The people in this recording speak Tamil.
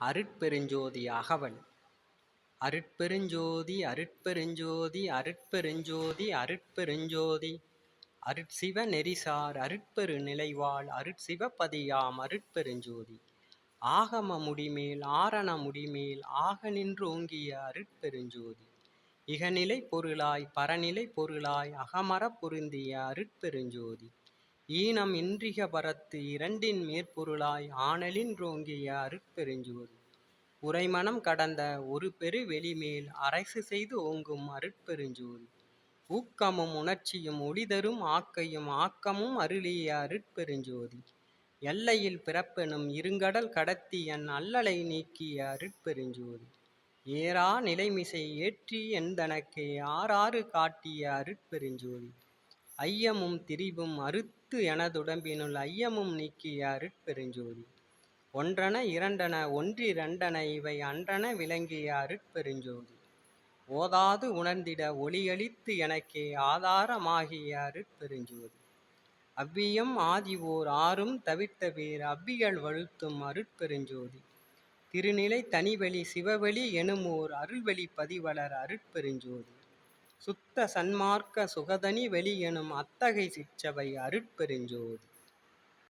அருட்பெருஞ்சோதி அகவல் அருட்பெருஞ்சோதி அருட்பெருஞ்சோதி அருட்பெருஞ்சோதி அருட்பெருஞ்சோதி. அருட்சிவ நெறிசார் அருட்பெரு நிலைவாழ் அருட்சிவபதியாம் அருட்பெருஞ்சோதி. ஆகம முடிமேல் ஆரண முடிமேல் ஆக நின்று ஓங்கிய அருட்பெருஞ்சோதி. இகநிலை பொருளாய் பரநிலை பொருளாய் அகமரப் பொருந்திய அருட்பெருஞ்சோதி. ஈனம் இன்றிக பரத்து இரண்டின் மேற்பொருளாய் ஆனலின்றோங்கிய அருட்பெருஞ்சோதி உரைமனம் கடந்த ஒரு பெரு வெளிமேல் அரசு செய்து ஓங்கும் அருட்பெருஞ்சோதி ஊக்கமும் உணர்ச்சியும் ஒளிதரும் ஆக்கையும் ஆக்கமும் அருளிய அருட்பெருஞ்சோதி எல்லையில் பிறப்பெனும் இருங்கடல் கடத்தி என் அல்லலை நீக்கிய அருட்பெருஞ்சோதி ஏறா நிலைமிசை ஏற்றி எந்தனக்கே ஆறாறு காட்டிய அருட்பெருஞ்சோதி ஐயமும் திரிவும் அறுத்து எனதுடம்பினுள் ஐயமும் நீக்கிய அருட்பெருஞ்சோதி ஒன்றன இரண்டன ஒன்றிரண்டன இவை அன்றன விளங்கிய அருட்பெருஞ்சோதி ஓதாது உணர்ந்திட ஒளியளித்து எனக்கே ஆதாரமாகிய அருட்பெருஞ்சோதி அவ்வியம் ஆதி ஓர் ஆறும் தவிர்த்த வேறு அவ்வியல் வழுத்தும் அருட்பெருஞ்சோதி திருநிலை தனிவெளி சிவவெளி எனுமோர் அருள்வெளி பதிவளர் அருட்பெருஞ்சோதி சுத்த சன்மார்க்க சுகதனி வெளி எனும் அத்தகை சிற்றவை அருட்பெருஞ்சோதி.